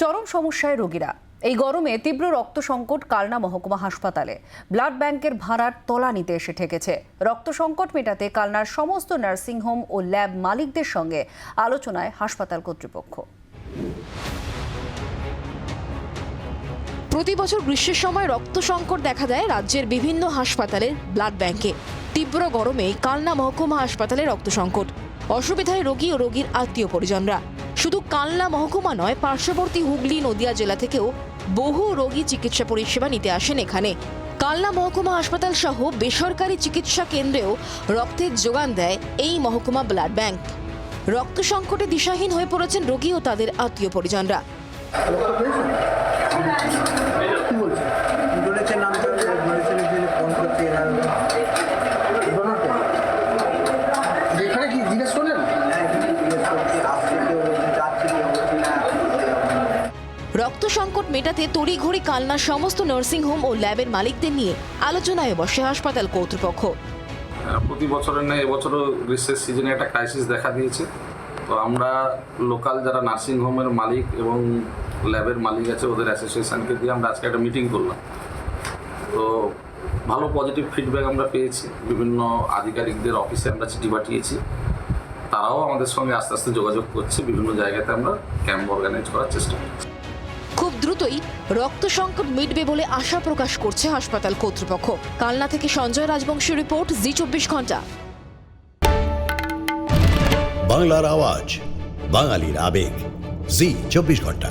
চরম সমস্যায় রোগীরা। এই গরমে তীব্র রক্ত সংকট কালনা মহকুমা হাসপাতালে। ব্লাড ব্যাংকের ভাড়ার তলা নিতে এসে ঠেকেছে। রক্ত সংকট মেটাতে কালনার সমস্ত নার্সিংহোম ও ল্যাব মালিকদের সঙ্গে আলোচনায় হাসপাতাল কর্তৃপক্ষ। প্রতি বছর গ্রীষ্মের সময় রক্ত সংকট দেখা দেয় রাজ্যের বিভিন্ন হাসপাতালের ব্লাড ব্যাংকে। তীব্র গরমে কালনা মহকুমা হাসপাতালে রক্ত সংকট। অসুবিধায় রোগী ও রোগীর আত্মীয় পরিজনরা শুধু কালনা মহকুমা নয় পার্শ্ববর্তী হুগলি নদিয়া জেলা থেকেও বহু রোগী চিকিৎসা পরিষেবা নিতে আসেন এখানে কালনা মহকুমা হাসপাতাল সহ বেসরকারি চিকিৎসা কেন্দ্রেও রক্তের যোগান দেয় এই মহকুমা ব্লাড ব্যাংক রক্ত সংকটে দিশাহীন হয়ে পড়েছেন রোগী ও তাদের আত্মীয় পরিজনরা কি রক্ত সংকট মেটাতে তড়িঘড়ি কালনার সমস্ত নার্সিংহোম ও ল্যাবের মালিকদের নিয়ে আলোচনায় বসে হাসপাতাল কর্তৃপক্ষ। প্রতি বছরের ন্যায় এবছরও গ্রীষ্মের সিজনে একটা ক্রাইসিস দেখা দিয়েছে। তো আমরা লোকাল যারা নার্সিং হোমের মালিক এবং ল্যাবের মালিক আছে, ওদের অ্যাসোসিয়েশনকে দিয়ে আমরা আজকে একটা মিটিং করলাম। তো ভালো পজিটিভ ফিডব্যাক আমরা পেয়েছি। বিভিন্ন আধিকারিকদের অফিসে আমরা চিঠি পাঠিয়েছি। তারাও আমাদের সঙ্গে আস্তে আস্তে যোগাযোগ করছে। বিভিন্ন জায়গাতে আমরা ক্যাম্প অর্গানাইজ করার চেষ্টা করছি। দ্রুতই রক্ত সংকট মিটবে বলে আশা প্রকাশ করছে হাসপাতাল কর্তৃপক্ষ। কালনা থেকে সঞ্জয় রাজবংশী রিপোর্ট, জি চব্বিশ ঘণ্টা। বাংলার আওয়াজ, বাঙালির আবেগ, জি চব্বিশ ঘণ্টা।